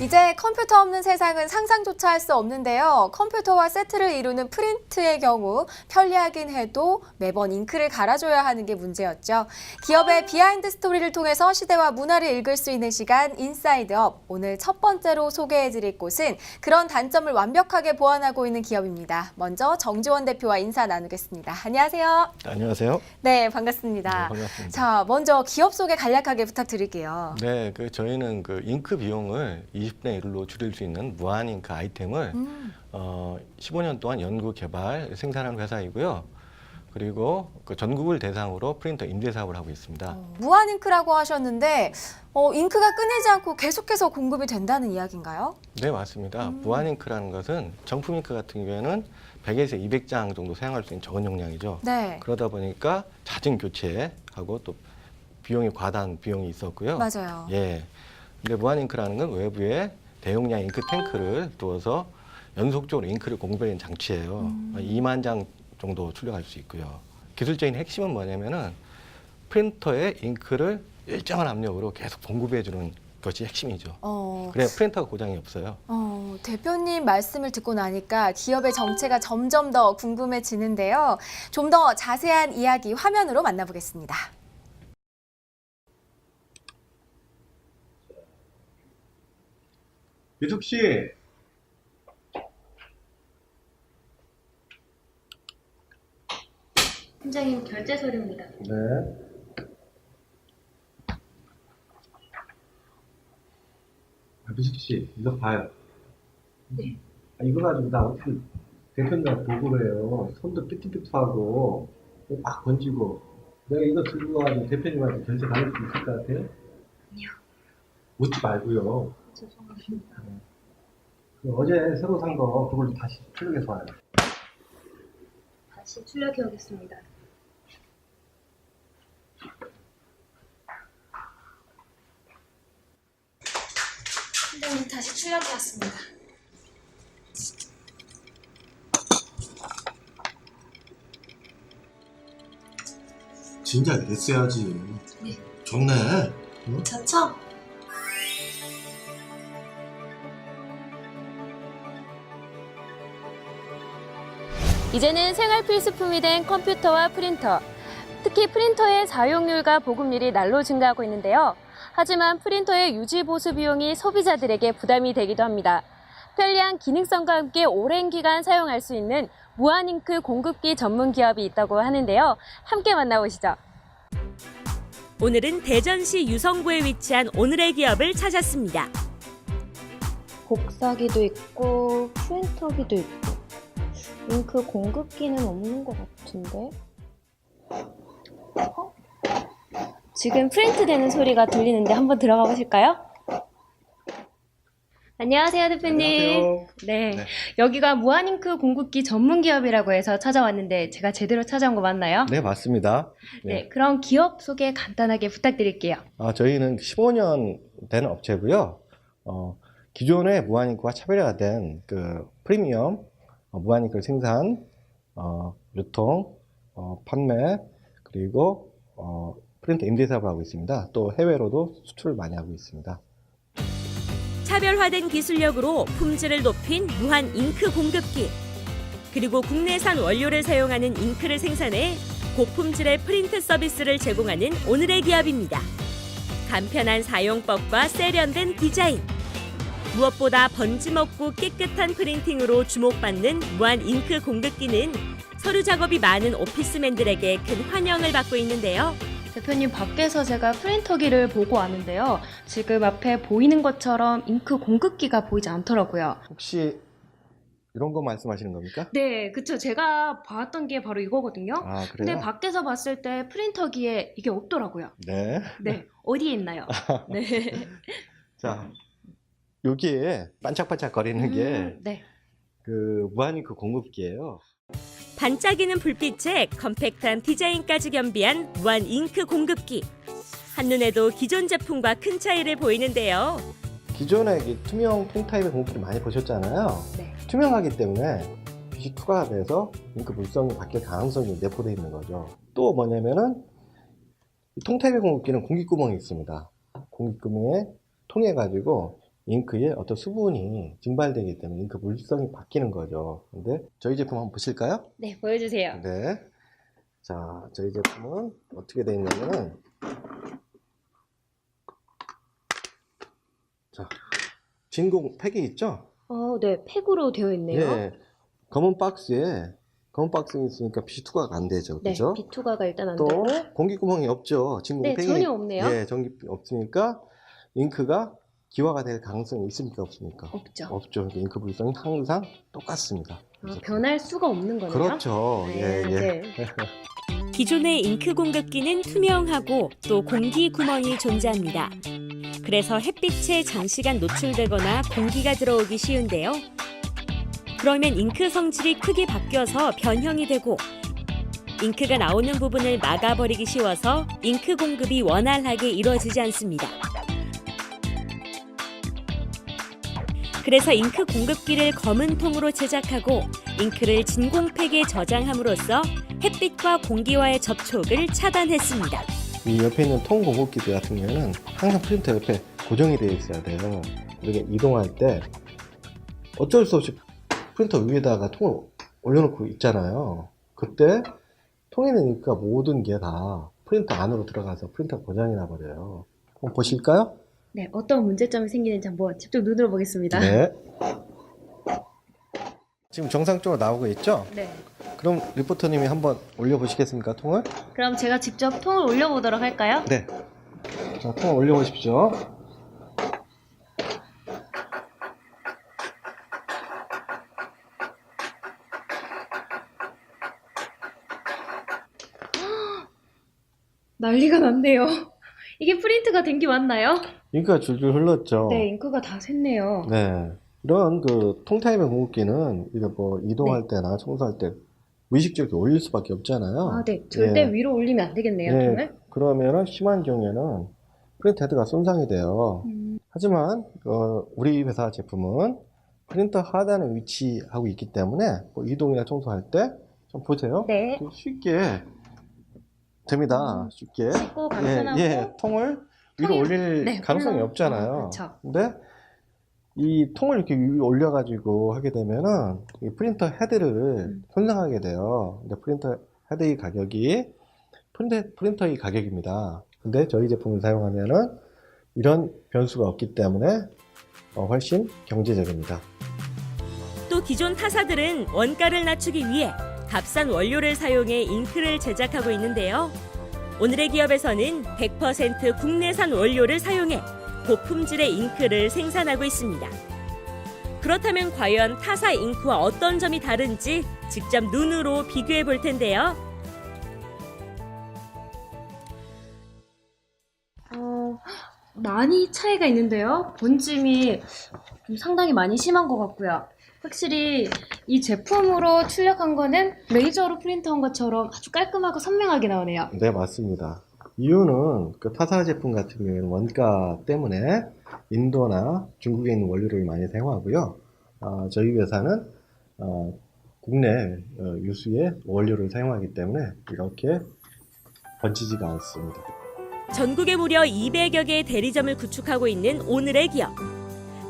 이제 컴퓨터 없는 세상은 상상조차 할 수 없는데요. 컴퓨터와 세트를 이루는 프린트의 경우 편리하긴 해도 매번 잉크를 갈아줘야 하는 게 문제였죠. 기업의 비하인드 스토리를 통해서 시대와 문화를 읽을 수 있는 시간 인사이드업. 오늘 첫 번째로 소개해드릴 곳은 그런 단점을 완벽하게 보완하고 있는 기업입니다. 먼저 정지원 대표와 인사 나누겠습니다. 안녕하세요. 안녕하세요. 네, 반갑습니다. 네, 반갑습니다. 자, 먼저 기업 소개 간략하게 부탁드릴게요. 네, 그 저희는 그 잉크 비용을 20 분의 1로 줄일 수 있는 무한 잉크 아이템을 음. 어, 15년 동안 연구 개발 생산하는 회사이고요. 그리고 그 전국을 대상으로 프린터 임대 사업을 하고 있습니다. 무한 잉크라고 하셨는데 어, 잉크가 끊이지 않고 계속해서 공급이 된다는 이야기인가요? 네, 맞습니다. 무한 잉크라는 것은 정품 잉크 같은 경우에는 100에서 200장 정도 사용할 수 있는 적은 용량이죠. 네. 그러다 보니까 잦은 교체하고 또 비용이 과다한 비용이 있었고요. 맞아요. 예. 근데 무한 잉크라는 건 외부에 대용량 잉크 탱크를 두어서 연속적으로 잉크를 공급하는 장치예요. 음. 2만 장 정도 출력할 수 있고요. 기술적인 핵심은 뭐냐면은 프린터에 잉크를 일정한 압력으로 계속 공급해 주는 것이 핵심이죠. 어, 그래 프린터가 고장이 없어요. 어, 대표님 말씀을 듣고 나니까 기업의 정체가 점점 더 궁금해지는데요. 좀 더 자세한 이야기 화면으로 만나보겠습니다. 유숙 씨, 팀장님 결제 서류입니다. 네. 아, 미숙 씨, 이거 봐요. 네. 아, 이거 가지고 나 어떻게 대표님한테 보고를 해요. 손도 삐뚤삐뚤하고 막 번지고 내가 이거 들고 가지고 대표님한테 결제 받을 수 있을 것 같아요? 아니요. 웃지 말고요. 죄송합니다. 그 어제 새로 산 거 그걸 다시 출력해서 와요. 다시 출력해 오겠습니다. 팀장님 다시 출력해 왔습니다. 진작 냈어야지. 네. 좋네. 응? 좋죠? 이제는 생활 필수품이 된 컴퓨터와 프린터. 특히 프린터의 사용률과 보급률이 날로 증가하고 있는데요. 하지만 프린터의 유지 보수 비용이 소비자들에게 부담이 되기도 합니다. 편리한 기능성과 함께 오랜 기간 사용할 수 있는 무한 잉크 공급기 전문 기업이 있다고 하는데요. 함께 만나보시죠. 오늘은 대전시 유성구에 위치한 오늘의 기업을 찾았습니다. 복사기도 있고 프린터기도 있고 잉크 공급기는 없는 것 같은데 어? 지금 프린트 되는 소리가 들리는데 한번 들어가 보실까요? 안녕하세요 대표님 안녕하세요. 네, 네. 여기가 무한잉크 공급기 전문 기업이라고 해서 찾아왔는데 제가 제대로 찾아온 거 맞나요? 네, 맞습니다. 네, 그럼 기업 소개 간단하게 부탁드릴게요 아, 저희는 15년 된 업체고요. 어, 기존의 무한잉크와 차별화가 된그 프리미엄 어, 무한잉크를 생산, 어, 유통, 어, 판매 그리고 어, 프린트 임대 사업을 하고 있습니다. 또 해외로도 수출을 많이 하고 있습니다. 차별화된 기술력으로 품질을 높인 무한 잉크 공급기. 그리고 국내산 원료를 사용하는 잉크를 생산해 고품질의 프린트 서비스를 제공하는 오늘의 기업입니다. 간편한 사용법과 세련된 디자인. 무엇보다 번짐없고 깨끗한 프린팅으로 주목받는 무한 잉크 공급기는 서류 작업이 많은 오피스맨들에게 큰 환영을 받고 있는데요. 대표님 밖에서 제가 프린터기를 보고 왔는데요. 지금 앞에 보이는 것처럼 잉크 공급기가 보이지 않더라고요. 혹시 이런 거 말씀하시는 겁니까? 네, 그쵸. 제가 봤던 게 바로 이거거든요. 아, 근데 그래요? 밖에서 봤을 때 프린터기에 이게 없더라고요. 네. 네, 어디에 있나요? 네. 자, 여기에 반짝반짝 거리는 게 음, 네. 그 무한잉크 공급기예요. 반짝이는 불빛에 컴팩트한 디자인까지 겸비한 무한 잉크 공급기. 한눈에도 기존 제품과 큰 차이를 보이는데요. 기존에 이 투명 통 타입의 공급기를 많이 보셨잖아요. 네. 투명하기 때문에 빛이 투과가 돼서 잉크 물성이 바뀔 가능성이 내포되어 있는 거죠. 또 뭐냐면은 이 통타입의 공급기는 공기구멍이 있습니다. 공기구멍에 통해 가지고 잉크에 어떤 수분이 증발되기 때문에 잉크 물성이 바뀌는 거죠. 근데 저희 제품 한번 보실까요? 네, 보여주세요. 네. 자, 저희 제품은 어떻게 되어 있냐면은 자, 진공 팩이 있죠? 어, 네, 팩으로 되어 있네요. 예. 검은 박스에 검은 박스에 있으니까 빛이 투과가 안 되죠. 네, 그죠? 비투가가 일단 안또 되고. 공기 구멍이 없죠. 진공 네, 팩이 전혀 없네요. 예, 전기 없으니까 잉크가 기화가 될 가능성이 있습니까 없습니까? 없죠. 없죠. 그러니까 잉크 불성이 항상 똑같습니다. 아, 변할 수가 없는 거네요. 그렇죠. 네, 예, 예. 네. 기존의 잉크 공급기는 투명하고 또 공기 구멍이 존재합니다. 그래서 햇빛에 장시간 노출되거나 공기가 들어오기 쉬운데요. 그러면 잉크 성질이 크게 바뀌어서 변형이 되고 잉크가 나오는 부분을 막아버리기 쉬워서 잉크 공급이 원활하게 이루어지지 않습니다. 그래서 잉크 공급기를 검은 통으로 제작하고 잉크를 진공팩에 저장함으로써 햇빛과 공기와의 접촉을 차단했습니다. 이 옆에 있는 통 공급기 같은 경우에는 항상 프린터 옆에 고정이 되어 있어야 돼요. 이렇게 이동할 때 어쩔 수 없이 프린터 위에다가 통을 올려놓고 있잖아요. 그때 통에 넣으니까 모든 게 다 프린터 안으로 들어가서 프린터 고장이 나버려요. 한번 보실까요? 네, 어떤 문제점이 생기는지 한번 직접 눈으로 보겠습니다. 네. 지금 정상적으로 나오고 있죠? 네. 그럼 리포터님이 한번 올려보시겠습니까, 통을? 그럼 제가 직접 통을 올려보도록 할까요? 네. 자, 통을 올려보십시오. 난리가 났네요. 이게 프린트가 된 게 맞나요? 잉크가 줄줄 흘렀죠? 네, 잉크가 다 샜네요. 네. 이런 그 통타입의 공급기는 이거 뭐 이동할 때나 청소할 때 무의식적으로 올릴 수밖에 없잖아요. 아, 네. 절대 예. 위로 올리면 안 되겠네요, 예, 통을. 그러면은 심한 경우에는 프린터 헤드가 손상이 돼요. 음, 하지만 어, 우리 회사 제품은 프린터 하단에 위치하고 있기 때문에 뭐 이동이나 청소할 때 좀 보세요. 네. 쉽게 됩니다. 쉽게. 쉽고 예, 간편하고. 예, 통을 위로 올릴 네, 가능성이 올라- 없잖아요. 어, 그렇죠. 근데 이 통을 이렇게 위로 올려가지고 하게 되면은 이 프린터 헤드를 음. 손상하게 돼요. 근데 프린터 헤드의 가격이 프린터, 프린터의 가격입니다. 근데 저희 제품을 사용하면은 이런 변수가 없기 때문에 어, 훨씬 경제적입니다. 또 기존 타사들은 원가를 낮추기 위해 값싼 원료를 사용해 잉크를 제작하고 있는데요. 오늘의 기업에서는 100% 국내산 원료를 사용해 고품질의 잉크를 생산하고 있습니다. 그렇다면 과연 타사 잉크와 어떤 점이 다른지 직접 눈으로 비교해 볼 텐데요. 어, 많이 차이가 있는데요. 본짐이 좀 상당히 많이 심한 것 같고요. 확실히 이 제품으로 출력한 거는 레이저로 프린트한 것처럼 아주 깔끔하고 선명하게 나오네요. 네, 맞습니다. 이유는 그 타사 제품 같은 경우에는 원가 때문에 인도나 중국에 있는 원료를 많이 사용하고요. 아, 저희 회사는 어, 국내 어, 유수의 원료를 사용하기 때문에 이렇게 번지지가 않습니다. 전국에 무려 200여 개의 대리점을 구축하고 있는 오늘의 기업.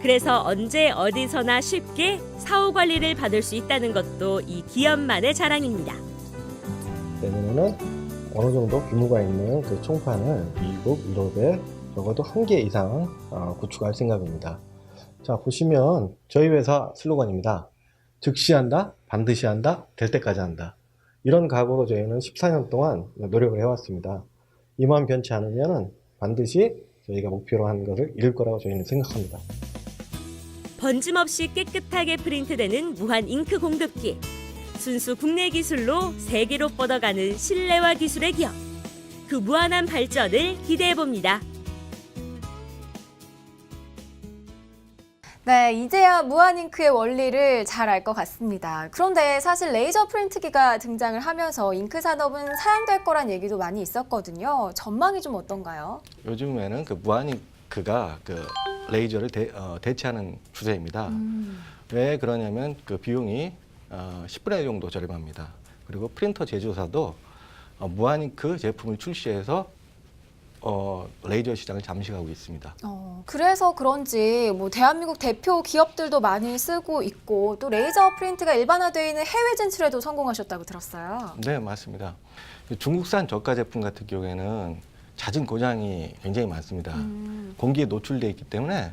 그래서 언제 어디서나 쉽게 사후 관리를 받을 수 있다는 것도 이 기업만의 자랑입니다. 때문에는 어느 정도 규모가 있는 그 총판을 미국, 유럽에 적어도 한 개 이상 어, 구축할 생각입니다. 자, 보시면 저희 회사 슬로건입니다. 즉시 한다, 반드시 한다, 될 때까지 한다. 이런 각오로 저희는 14년 동안 노력을 해왔습니다. 이만 변치 않으면 반드시 저희가 목표로 한 것을 이룰 거라고 저희는 생각합니다. 번짐 없이 깨끗하게 프린트되는 무한 잉크 공급기. 순수 국내 기술로 세계로 뻗어가는 신뢰와 기술의 기업. 그 무한한 발전을 기대해 봅니다. 네, 이제야 무한잉크의 원리를 잘 알 것 같습니다. 그런데 사실 레이저 프린트기가 등장을 하면서 잉크 산업은 사양될 거란 얘기도 많이 있었거든요. 전망이 좀 어떤가요? 요즘에는 그 무한잉크 가 그 레이저를 대, 체하는 추세입니다. 왜 그러냐면 그 비용이 어, 10분의 1 정도 저렴합니다. 그리고 프린터 제조사도 어, 무한잉크 제품을 출시해서 어, 레이저 시장을 잠식하고 있습니다. 어, 그래서 그런지 뭐 대한민국 대표 기업들도 많이 쓰고 있고 또 레이저 프린트가 일반화되어 있는 해외 진출에도 성공하셨다고 들었어요. 네, 맞습니다. 중국산 저가 제품 같은 경우에는 잦은 고장이 굉장히 많습니다. 음. 공기에 노출돼 있기 때문에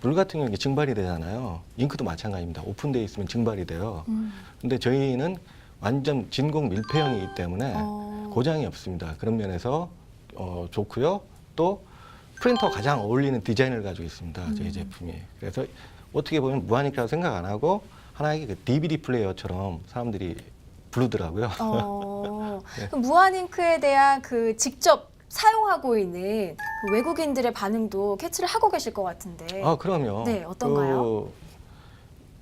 물 같은 경우는 증발이 되잖아요. 잉크도 마찬가지입니다. 오픈돼 있으면 증발이 돼요. 음. 근데 저희는 완전 진공 밀폐형이기 때문에 어. 고장이 없습니다. 그런 면에서 어, 좋고요. 또 프린터 가장 어울리는 디자인을 가지고 있습니다. 음. 저희 제품이. 그래서 어떻게 보면 무한이라고 생각 안 하고 하나의 그 DVD 플레이어처럼 사람들이 부르더라고요. 어, 네. 그럼 무한 잉크에 대한 그 직접 사용하고 있는 그 외국인들의 반응도 캐치를 하고 계실 것 같은데. 아, 그럼요. 네, 어떤가요? 그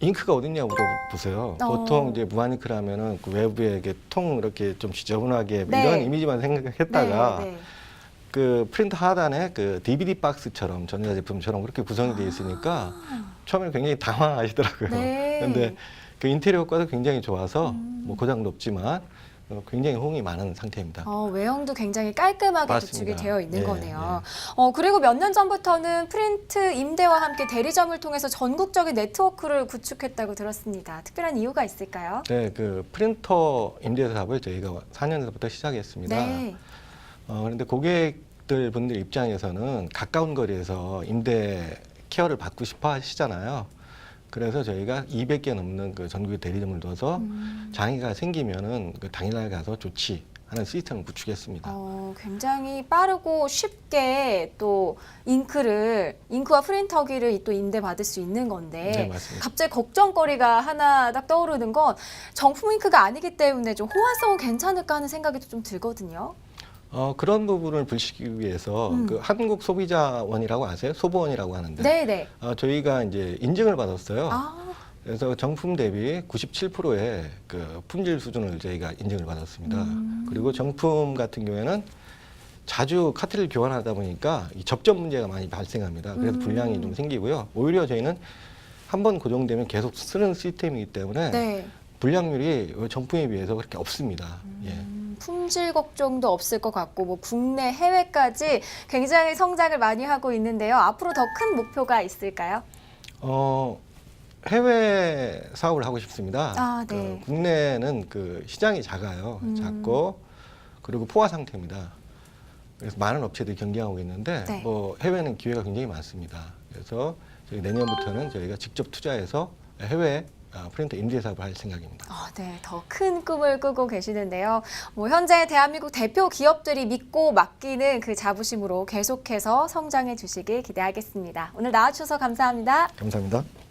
잉크가 어딨냐고 물어보세요. 어. 보통 이제 무한잉크라면은 그 외부에 이렇게 통 이렇게 좀 지저분하게 네. 이런 이미지만 생각했다가 네, 네. 그 프린터 하단에 그 DVD 박스처럼 전자 제품처럼 그렇게 구성이 되어 있으니까 처음에 굉장히 당황하시더라고요. 아. 네. 근데 그 인테리어 효과도 굉장히 좋아서 음. 뭐 고장도 없지만 어, 굉장히 호응이 많은 상태입니다. 어, 외형도 굉장히 깔끔하게 맞습니다. 구축이 되어 있는 네, 거네요. 어, 그리고 몇 년 전부터는 프린트 임대와 함께 대리점을 통해서 전국적인 네트워크를 구축했다고 들었습니다. 특별한 이유가 있을까요? 네, 그 프린터 임대 사업을 저희가 4년 전부터 시작했습니다. 네. 어, 그런데 고객들 분들 입장에서는 가까운 거리에서 임대 케어를 받고 싶어 하시잖아요. 그래서 저희가 200개 넘는 그 전국의 대리점을 둬서 음. 장애가 생기면은 그 당일날 가서 조치 하는 시스템을 구축했습니다. 어, 굉장히 빠르고 쉽게 또 잉크를 잉크와 프린터기를 또 임대 받을 수 있는 건데 네, 맞습니다. 갑자기 걱정거리가 하나 딱 떠오르는 건 정품 잉크가 아니기 때문에 좀 호환성은 괜찮을까 하는 생각이 좀 들거든요. 어, 그런 부분을 불식하기 위해서 음. 그 한국 소비자원이라고 아세요? 소보원이라고 하는데 네, 네. 어, 저희가 이제 인증을 받았어요. 아, 그래서 정품 대비 97%의 그 품질 수준을 저희가 인증을 받았습니다. 음. 그리고 정품 같은 경우에는 자주 카트를 교환하다 보니까 이 접점 문제가 많이 발생합니다. 그래서 음. 불량이 좀 생기고요. 오히려 저희는 한 번 고정되면 계속 쓰는 시스템이기 때문에 네. 불량률이 정품에 비해서 그렇게 없습니다. 예. 음, 품질 걱정도 없을 것 같고 뭐 국내 해외까지 굉장히 성장을 많이 하고 있는데요. 앞으로 더 큰 목표가 있을까요? 어, 해외 사업을 하고 싶습니다. 아, 그 네. 국내는 그 시장이 작아요. 음. 작고 그리고 포화 상태입니다. 그래서 많은 업체들이 경쟁하고 있는데 네. 뭐 해외는 기회가 굉장히 많습니다. 그래서 저희 내년부터는 저희가 직접 투자해서 해외 아, 프린터 임대 사업을 할 생각입니다. 어, 네, 더 큰 꿈을 꾸고 계시는데요. 뭐 현재 대한민국 대표 기업들이 믿고 맡기는 그 자부심으로 계속해서 성장해 주시길 기대하겠습니다. 오늘 나와주셔서 감사합니다. 감사합니다.